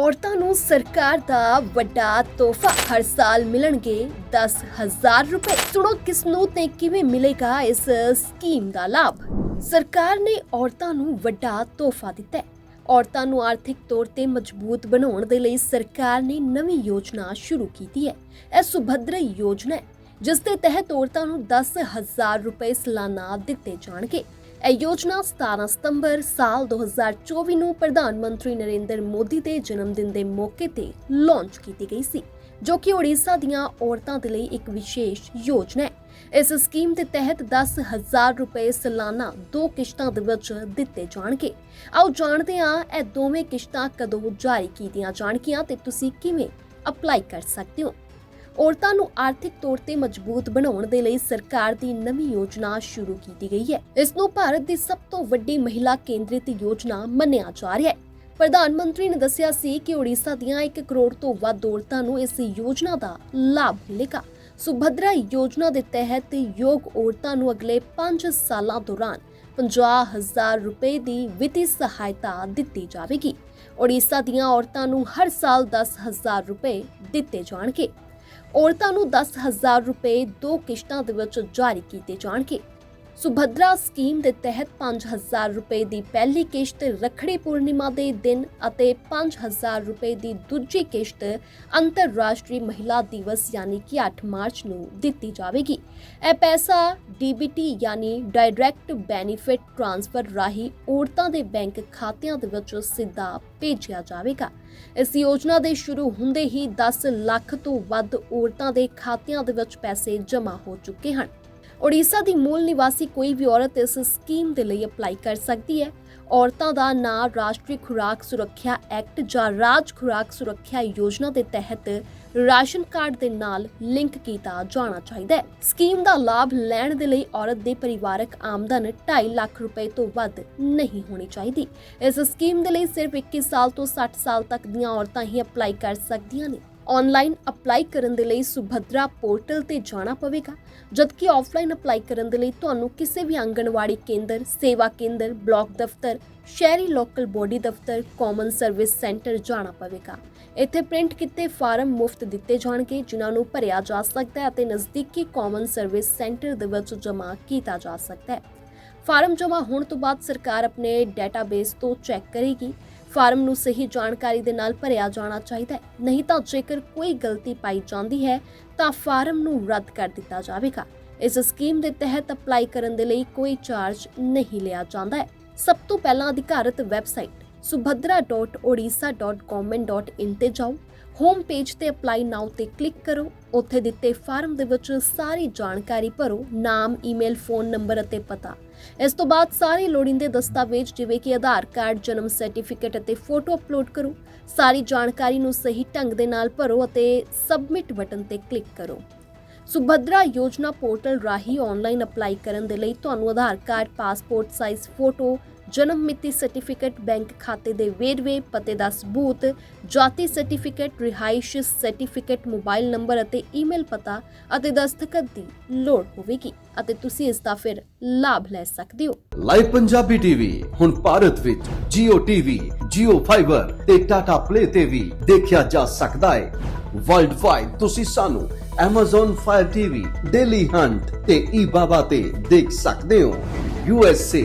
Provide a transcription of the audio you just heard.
ਔਰਤਾਂ ਨੂੰ ਸਰਕਾਰ ਦਾ ਵੱਡਾ ਤੋਹਫਾ ਹਰ ਸਾਲ ਮਿਲਣਗੇ। 10000 ਰੁਪਏ। ਸੁਣੋ, ਕਿਸ ਨੂੰ ਤੇ ਕਿਵੇਂ ਮਿਲੇਗਾ ਇਸ ਸਕੀਮ ਦਾ ਲਾਭ? ਸਰਕਾਰ ਨੇ ਔਰਤਾਂ ਨੂੰ ਵੱਡਾ ਤੋਹਫਾ ਦਿੱਤਾ ਹੈ। ਔਰਤਾਂ ਨੂੰ ਆਰਥਿਕ ਤੌਰ ਤੇ ਮਜ਼ਬੂਤ ਬਣਾਉਣ ਦੇ ਲਈ ਸਰਕਾਰ ਨੇ ਨਵੀਂ ਯੋਜਨਾ ਸ਼ੁਰੂ ਕੀਤੀ ਹੈ। ਇਹ ਸੁਭਦਰਾ ਯੋਜਨਾ ਹੈ, ਜਿਸ ਦੇ ਤਹਿਤ ਔਰਤਾਂ ਨੂੰ 10000 ਰੁਪਏ ਸਾਲਾਨਾ ਦਿੱਤੇ ਜਾਣਗੇ। ਇਹ ਯੋਜਨਾ 17 ਸਤੰਬਰ ਸਾਲ 2024 ਨੂੰ ਪ੍ਰਧਾਨ ਮੰਤਰੀ ਨਰਿੰਦਰ ਮੋਦੀ ਦੇ ਜਨਮ ਦਿਨ ਦੇ ਮੌਕੇ ਤੇ ਲਾਂਚ ਕੀਤੀ ਗਈ ਸੀ, ਜੋ ਕਿ ਉੜੀਸਾ ਦੀਆਂ ਔਰਤਾਂ ਦੇ ਲਈ ਇੱਕ ਵਿਸ਼ੇਸ਼ ਯੋਜਨਾ ਹੈ। ਇਸ ਸਕੀਮ ਦੇ ਤਹਿਤ 10000 ਰੁਪਏ ਸਾਲਾਨਾ ਦੋ ਕਿਸ਼ਤਾਂ ਦੇ ਵਿੱਚ ਦਿੱਤੇ ਜਾਣਗੇ। ਆਓ ਜਾਣਦੇ ਹਾਂ, ਇਹ ਦੋਵੇਂ ਕਿਸ਼ਤਾਂ ਕਦੋਂ ਜਾਰੀ ਕੀਤੀਆਂ ਜਾਣਗੀਆਂ ਤੇ ਤੁਸੀਂ ਕਿਵੇਂ ਅਪਲਾਈ ਕਰ ਸਕਦੇ ਹੋ। ਔਰਤਾਂ ਨੂੰ ਆਰਥਿਕ ਤੌਰ ਤੇ ਮਜ਼ਬੂਤ ਬਣਾਉਣ ਦੇ ਲਈ ਸਰਕਾਰ ਦੀ ਨਵੀਂ ਯੋਜਨਾ ਸ਼ੁਰੂ ਕੀਤੀ ਗਈ ਹੈ। ਇਸ ਨੂੰ ਭਾਰਤ ਦੀ ਸਭ ਤੋਂ ਵੱਡੀ ਮਹਿਲਾ ਕੇਂਦਰਿਤ ਯੋਜਨਾ ਮੰਨਿਆ ਜਾ ਰਿਹਾ ਹੈ। ਪ੍ਰਧਾਨ ਮੰਤਰੀ ਨੇ ਦੱਸਿਆ ਸੀ ਕਿ ਉੜੀਸਾ ਦੀਆਂ 1 ਕਰੋੜ ਤੋਂ ਵੱਧ ਔਰਤਾਂ ਨੂੰ ਇਸ ਯੋਜਨਾ ਦਾ ਲਾਭ ਮਿਲੇਗਾ। ਸੁਭਦਰਾ ਯੋਜਨਾ ਦੇ ਤਹਿਤ ਯੋਗ ਔਰਤਾਂ ਨੂੰ ਅਗਲੇ 5 ਸਾਲਾਂ ਦੌਰਾਨ 50000 ਰੁਪਏ ਦੀ ਵਿੱਤੀ ਸਹਾਇਤਾ ਦਿੱਤੀ ਜਾਵੇਗੀ। ਉੜੀਸਾ ਦੀਆਂ ਔਰਤਾਂ ਨੂੰ ਹਰ ਸਾਲ 10000 ਰੁਪਏ ਦਿੱਤੇ ਜਾਣਗੇ। ਔਰਤਾਂ ਨੂੰ 10000 ਰੁਪਏ ਦੋ ਕਿਸ਼ਤਾਂ ਦੇ ਵਿੱਚ ਜਾਰੀ ਕੀਤੇ ਜਾਣਗੇ। ਸੁਭਦਰਾ ਸਕੀਮ ਦੇ ਤਹਿਤ 5000 ਰੁਪਏ ਦੀ ਪਹਿਲੀ ਕਿਸ਼ਤ ਰੱਖੜੀ ਪੂਰਨਿਮਾ ਦੇ ਦਿਨ ਅਤੇ 5000 ਰੁਪਏ ਦੀ ਦੂਜੀ ਕਿਸ਼ਤ ਅੰਤਰਰਾਸ਼ਟਰੀ ਮਹਿਲਾ ਦਿਵਸ ਯਾਨੀ ਕਿ 8 ਮਾਰਚ ਨੂੰ ਦਿੱਤੀ ਜਾਵੇਗੀ। ਇਹ ਪੈਸਾ ਡੀਬੀਟੀ ਯਾਨੀ ਡਾਇਰੈਕਟ ਬੈਨੀਫਿਟ ਟ੍ਰਾਂਸਫਰ ਰਾਹੀਂ ਔਰਤਾਂ ਦੇ ਬੈਂਕ ਖਾਤਿਆਂ ਦੇ ਵਿੱਚ ਸਿੱਧਾ ਭੇਜਿਆ ਜਾਵੇਗਾ। ਇਸ ਯੋਜਨਾ ਦੇ ਸ਼ੁਰੂ ਹੁੰਦੇ ਹੀ 10 ਲੱਖ ਤੋਂ ਵੱਧ ਔਰਤਾਂ ਦੇ ਖਾਤਿਆਂ ਦੇ ਵਿੱਚ ਪੈਸੇ ਜਮ੍ਹਾਂ ਹੋ ਚੁੱਕੇ ਹਨ। ਉੜੀਸਾ ਦੀ ਮੂਲ ਨਿਵਾਸੀ ਕੋਈ ਵੀ ਔਰਤ ਇਸ ਸਕੀਮ ਦੇ ਲਈ ਅਪਲਾਈ ਕਰ ਸਕਦੀ ਹੈ। ਔਰਤਾਂ ਦਾ ਨਾਂ ਰਾਸ਼ਟਰੀ ਖੁਰਾਕ ਸੁਰੱਖਿਆ ਐਕਟ ਜਾਂ ਰਾਜ ਖੁਰਾਕ ਸੁਰੱਖਿਆ ਯੋਜਨਾ ਦੇ ਤਹਿਤ ਰਾਸ਼ਨ ਕਾਰਡ ਦੇ ਨਾਲ ਲਿੰਕ ਕੀਤਾ ਜਾਣਾ ਚਾਹੀਦਾ ਹੈ। ਸਕੀਮ ਦਾ ਲਾਭ ਲੈਣ ਦੇ ਲਈ ਔਰਤ ਦੇ ਪਰਿਵਾਰਕ ਆਮਦਨ 2.5 ਲੱਖ ਰੁਪਏ ਤੋਂ ਵੱਧ ਨਹੀਂ ਹੋਣੀ ਚਾਹੀਦੀ। ਇਸ ਸਕੀਮ ਦੇ ਲਈ ਸਿਰਫ 21 ਸਾਲ ਤੋਂ 60 ਸਾਲ ਤੱਕ ਦੀਆਂ ਔਰਤਾਂ ਹੀ ਅਪਲਾਈ ਕਰ ਸਕਦੀਆਂ ਨੇ। ਆਨਲਾਈਨ ਅਪਲਾਈ ਕਰਨ ਦੇ ਲਈ ਸੁਭਦਰਾ ਪੋਰਟਲ ਤੇ ਜਾਣਾ ਪਵੇਗਾ। ਜਦਕਿ ਆਫਲਾਈਨ ਅਪਲਾਈ ਕਰਨ ਦੇ ਲਈ ਤੁਹਾਨੂੰ ਕਿਸੇ ਵੀ ਆਂਗਣਵਾੜੀ ਕੇਂਦਰ, ਸੇਵਾ ਕੇਂਦਰ, ਬਲਾਕ ਦਫ਼ਤਰ, ਸ਼ਹਿਰੀ ਲੋਕਲ ਬੋਡੀ ਦਫ਼ਤਰ ਕਾਮਨ ਸਰਵਿਸ ਸੈਂਟਰ ਜਾਣਾ ਪਵੇਗਾ। ਇੱਥੇ ਪ੍ਰਿੰਟ ਕੀਤੇ ਫਾਰਮ ਮੁਫਤ ਦਿੱਤੇ ਜਾਣਗੇ, ਜਿਨ੍ਹਾਂ ਨੂੰ ਭਰਿਆ ਜਾ ਸਕਦਾ ਹੈ ਅਤੇ ਨਜ਼ਦੀਕੀ ਕਾਮਨ ਸਰਵਿਸ ਸੈਂਟਰ ਦੇ ਵਿੱਚ ਜਮ੍ਹਾਂ ਕੀਤਾ ਜਾ ਸਕਦਾ ਹੈ। ਫਾਰਮ ਜਮ੍ਹਾਂ ਹੋਣ ਤੋਂ ਬਾਅਦ ਸਰਕਾਰ ਆਪਣੇ ਡਾਟਾਬੇਸ ਤੋਂ ਚੈੱਕ ਕਰੇਗੀ। ਫਾਰਮ ਨੂੰ ਸਹੀ ਜਾਣਕਾਰੀ ਦੇ ਨਾਲ ਭਰਿਆ ਜਾਣਾ ਚਾਹੀਦਾ ਹੈ। ਨਹੀਂ ਤਾਂ ਜੇਕਰ ਕੋਈ ਗਲਤੀ ਪਾਈ ਜਾਂਦੀ ਹੈ, ਤਾਂ ਫਾਰਮ ਨੂੰ ਰੱਦ ਕਰ ਦਿੱਤਾ ਜਾਵੇਗਾ। ਇਸ ਸਕੀਮ ਦੇ ਤਹਿਤ ਅਪਲਾਈ ਕਰਨ ਦੇ ਲਈ ਕੋਈ ਚਾਰਜ ਨਹੀਂ ਲਿਆ ਜਾਂਦਾ ਹੈ। ਸਭ ਤੋਂ ਪਹਿਲਾਂ ਅਧਿਕਾਰਤ ਵੈਬਸਾਈਟ subhadra.odisha.government.in ਤੇ ਜਾਓ। ਹੋਮ ਪੇਜ ਤੇ ਅਪਲਾਈ ਨਾਓ ਤੇ ਕਲਿੱਕ ਕਰੋ। ਉੱਥੇ ਦਿੱਤੇ ਫਾਰਮ ਦੇ ਵਿੱਚ ਸਾਰੀ ਜਾਣਕਾਰੀ ਭਰੋ, ਨਾਮ ਈਮੇਲ ਫੋਨ ਨੰਬਰ ਅਤੇ ਪਤਾ। ਇਸ ਤੋਂ ਬਾਅਦ ਸਾਰੇ ਲੋੜੀਂਦੇ ਦਸਤਾਵੇਜ਼ ਜਿਵੇਂ ਕਿ ਆਧਾਰ ਕਾਰਡ, ਜਨਮ ਸਰਟੀਫਿਕੇਟ ਅਤੇ ਫੋਟੋ ਅਪਲੋਡ ਕਰੋ। ਸਾਰੀ ਜਾਣਕਾਰੀ ਨੂੰ ਸਹੀ ਢੰਗ ਦੇ ਨਾਲ ਭਰੋ ਅਤੇ ਸਬਮਿਟ ਬਟਨ ਤੇ ਕਲਿੱਕ ਕਰੋ। ਸੁਭਦਰਾ ਯੋਜਨਾ ਪੋਰਟਲ ਰਾਹੀਂ ਆਨਲਾਈਨ ਅਪਲਾਈ ਕਰਨ ਦੇ ਲਈ ਤੁਹਾਨੂੰ Aadhaar card passport size photo ਜਨਮ ਮਿਤੀ ਸਰਟੀਫਿਕੇਟ ਬੈਂਕ ਖਾਤੇ ਦੇ ਵੇਰਵੇ ਪਤੇ ਦਾ ਸਬੂਤ ਜਾਤੀ ਸਰਟੀਫਿਕੇਟ ਰਿਹਾਇਸ਼ ਸਰਟੀਫਿਕੇਟ ਮੋਬਾਈਲ ਨੰਬਰ ਅਤੇ ਈਮੇਲ ਪਤਾ ਅਤੇ ਦਸਤਖਤ ਦੀ ਲੋੜ ਹੋਵੇਗੀ ਅਤੇ ਤੁਸੀਂ ਇਸ ਦਾ ਫਿਰ ਲਾਭ ਲੈ ਸਕਦੇ ਹੋ। ਲਾਈਵ ਪੰਜਾਬੀ ਟੀਵੀ ਹੁਣ ਭਾਰਤ ਵਿੱਚ Jio TV, Jio Fiber ਤੇ Tata Play ਤੇ ਵੀ ਦੇਖਿਆ ਜਾ ਸਕਦਾ ਹੈ। ਵਰਲਡ ਵਾਈਡ ਤੁਸੀਂ ਸਾਨੂੰ Amazon Fire TV, Daily Hunt ਤੇ eBaba ਤੇ ਦੇਖ ਸਕਦੇ ਹੋ। USA,